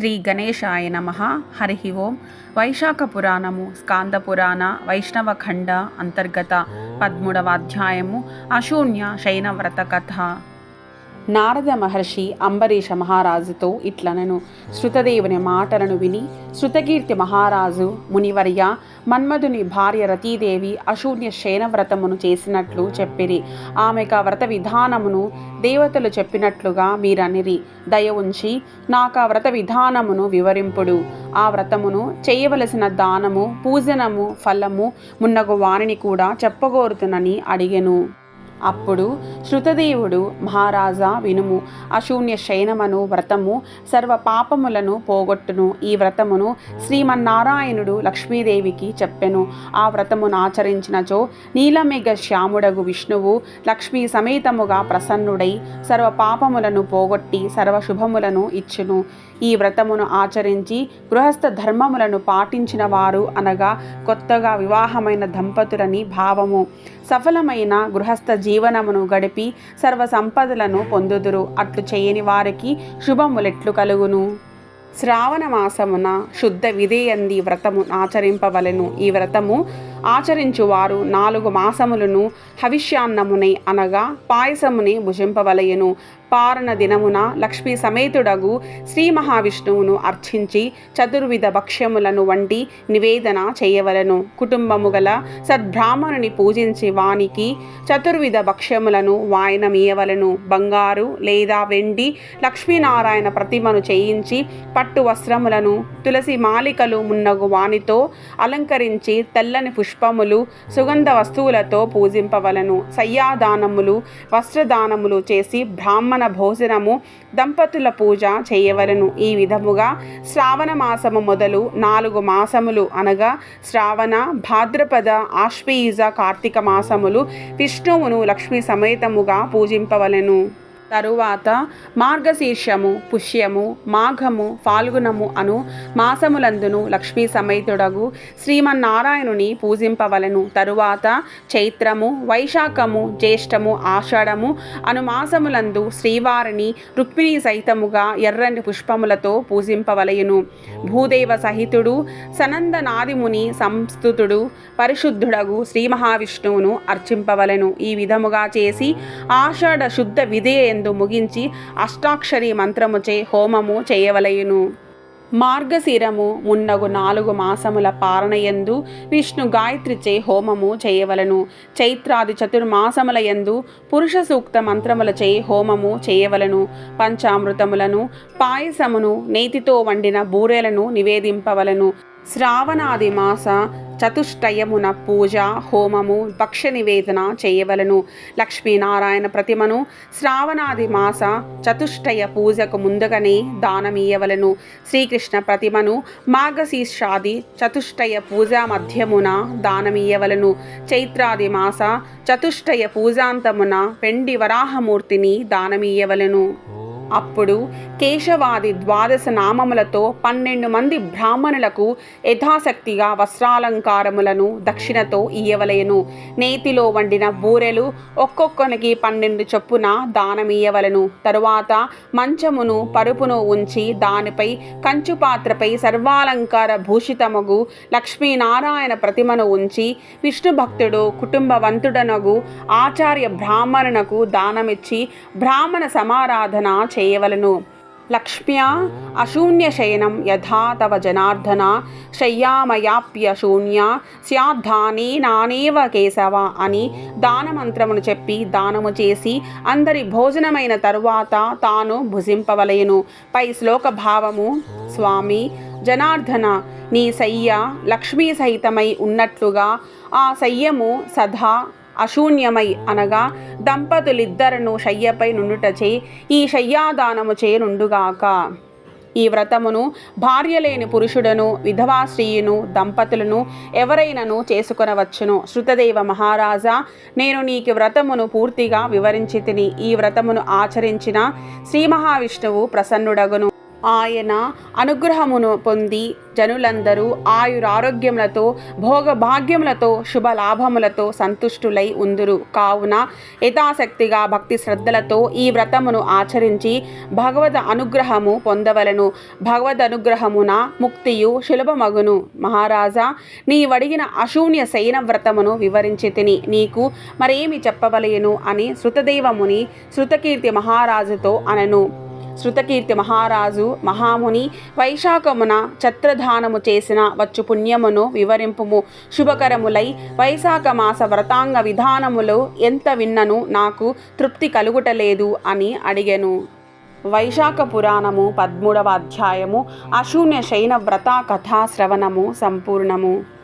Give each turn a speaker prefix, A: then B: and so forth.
A: శ్రీ గణేశాయ నమ. హరి ఓం. వైశాఖ పురాణము స్కాంద పురాణ వైష్ణవ ఖండ అంతర్గత పద్మూడవ అధ్యాయము అశూన్య శయనవ్రత కథ. నారద మహర్షి అంబరీష మహారాజుతో ఇట్లనను శృతదేవుని మాటలను విని శృతకీర్తి మహారాజు మునివర్య మన్మధుని భార్య రతీదేవి అశూన్య శయనవ్రతమును చేసినట్లు చెప్పిరి. ఆమెకు ఆ వ్రత విధానమును దేవతలు చెప్పినట్లుగా మీరనిరి. దయ ఉంచి నాకు ఆ వ్రత విధానమును వివరింపుడు. ఆ వ్రతమును చేయవలసిన దానము పూజనము ఫలము మున్నగు వాణిని కూడా చెప్పగోరుతునని అడిగెను. అప్పుడు శృతదేవుడు మహారాజా వినుము అశూన్య శయనమను వ్రతము సర్వ పాపములను పోగొట్టును. ఈ వ్రతమును శ్రీమన్నారాయణుడు లక్ష్మీదేవికి చెప్పెను. ఆ వ్రతమును ఆచరించినచో నీలమేఘ శ్యాముడగు విష్ణువు లక్ష్మీ సమేతముగా ప్రసన్నుడై సర్వ పాపములను పోగొట్టి సర్వ శుభములను ఇచ్చును. ఈ వ్రతమును ఆచరించి గృహస్థ ధర్మములను పాటించిన వారు అనగా కొత్తగా వివాహమైన దంపతులని భావము. సఫలమైన గృహస్థ జీవనమును గడిపి సర్వ సంపదలను పొందుదురు. అట్లు చేయని వారికి శుభములెట్లు కలుగును. శ్రావణ మాసమున శుద్ధ విధేయంది వ్రతము ఆచరింపవలెను. ఈ వ్రతము ఆచరించువారు నాలుగు మాసములను హవిష్యాన్నమునే అనగా పాయసముని భుజింపవలయను. పారణ దినమున లక్ష్మీ సమేతుడగు శ్రీ మహావిష్ణువును అర్చించి చతుర్విధ భక్ష్యములను వంటి నివేదన చేయవలను. కుటుంబము గల సద్బ్రాహ్మణుని పూజించి వానికి చతుర్విధ భక్ష్యములను వాయనమీయవలను. బంగారు లేదా వెండి లక్ష్మీనారాయణ ప్రతిమను చేయించి పట్టు వస్త్రములను తులసి మాలికలు మున్నగు వానితో అలంకరించి తెల్లని పుష్ప పుష్పములు సుగంధ వస్తువులతో పూజింపవలను. సయ్యాదానములు వస్త్రదానములు చేసి బ్రాహ్మణ భోజనము దంపతుల పూజ చేయవలను. ఈ విధముగా శ్రావణ మాసము మొదలు నాలుగు మాసములు అనగా శ్రావణ భాద్రపద ఆశ్వీయుజ కార్తీక మాసములు విష్ణువును లక్ష్మీ సమేతముగా పూజింపవలెను. తరువాత మార్గశీర్షము పుష్యము మాఘము ఫాల్గుణము అను మాసములందును లక్ష్మీ సమేతుడగు శ్రీమన్నారాయణుని పూజింపవలను. తరువాత చైత్రము వైశాఖము జ్యేష్టము ఆషాఢము అను మాసములందు శ్రీవారిని రుక్మిణి సహితముగా ఎర్రని పుష్పములతో పూజింపవలయును. భూదేవ సహితుడు సనందనాదిముని సంస్థుతుడు పరిశుద్ధుడగు శ్రీ మహావిష్ణువును అర్చింపవలెను. ఈ విధముగా చేసి ఆషాఢ శుద్ధ యందు ముగించి అష్టాక్షరి మంత్రముచే హోమము చేయవలయును. మార్గశిరము మున్నగు నాలుగు మాసముల పారణయందు విష్ణు గాయత్రిచే హోమము చేయవలను. చైత్రాది చతుర్మాసముల యందు పురుష సూక్త మంత్రములచే హోమము చేయవలను. పంచామృతములను పాయసమును నేతితో వండిన బూరెలను నివేదింపవలను. శ్రావణాది మాస చతుష్టయమున పూజ హోమము భక్ష్య నివేదన చేయవలను. లక్ష్మీనారాయణ ప్రతిమను శ్రావణాది మాస చతుష్టయ పూజకు ముందుగానే దానమీయవలను శ్రీకృష్ణ ప్రతిమను మాఘశీర్షాది చతుష్టయ పూజ మధ్యమున దానమీయవలను చైత్రాది మాస చతుష్టయ పూజాంతమున పెండి వరాహమూర్తిని దానమీయవలను అప్పుడు కేశవాది ద్వాదశ నామములతో పన్నెండు మంది బ్రాహ్మణులకు యథాశక్తిగా వస్త్రాలంకారములను దక్షిణతో ఇయ్యవలయను నేతిలో వండిన బూరెలు ఒక్కొక్కనికి పన్నెండు చొప్పున దానమియ్యవలను. తరువాత మంచమును పరుపును ఉంచి దానిపై కంచు పాత్రపై సర్వాలంకార భూషితమగు లక్ష్మీనారాయణ ప్రతిమను ఉంచి విష్ణు భక్తుడు కుటుంబవంతుడనగు ఆచార్య బ్రాహ్మణునకు దానమిచ్చి బ్రాహ్మణ సమారాధన చేయవలను. లక్ష్మ్యా అశూన్య శయనం యథా తవ జనార్దన శయ్యామయాప్య శూన్య స్యాద్ధానే నానేవ కేశవ అని దానమంత్రమును చెప్పి దానము చేసి అందరి భోజనమైన తరువాత తాను భుజింపవలయను పై శ్లోక భావము స్వామి జనార్దన నీ శయ్య లక్ష్మీ సహితమై ఉన్నట్లుగా ఆ శయ్యము సదా అశూన్యమై అనగా దంపతులిద్దరను శయ్యపై నుండుటచే ఈ శయ్యాదానము నుండుగాక ఈ వ్రతమును భార్య లేని పురుషుడను విధవా స్త్రీయును దంపతులను ఎవరైనను చేసుకొనవచ్చును. శృతదేవ మహారాజా నేను నీకు వ్రతమును పూర్తిగా వివరించి తిని ఈ వ్రతమును ఆచరించిన శ్రీ మహావిష్ణువు ప్రసన్నుడగును. ఆయన అనుగ్రహమును పొంది జనులందరూ ఆయురారోగ్యములతో భోగభాగ్యములతో శుభలాభములతో సంతుష్టులై ఉందురు. కావున యథాశక్తిగా భక్తి శ్రద్ధలతో ఈ వ్రతమును ఆచరించి భగవద్ అనుగ్రహము పొందవలను. భగవద్ అనుగ్రహమున ముక్తియు సులభమగును. మహారాజా నీవడిగిన అశూన్య శయన వ్రతమును వివరించి తిని నీకు మరేమి చెప్పవలేను అని శృతదేవముని శృతకీర్తి మహారాజుతో అనను. శృతకీర్తి మహారాజు మహాముని వైశాఖమున ఛత్రదానము చేసిన వచ్చు పుణ్యమును వివరింపుము. శుభకరములై వైశాఖ మాస వ్రతాంగ విధానములో ఎంత విన్నను నాకు తృప్తి కలుగుటలేదు అని అడిగెను. వైశాఖ పురాణము పద్మూడవ అధ్యాయము అశూన్య శయన వ్రత కథా శ్రవణము సంపూర్ణము.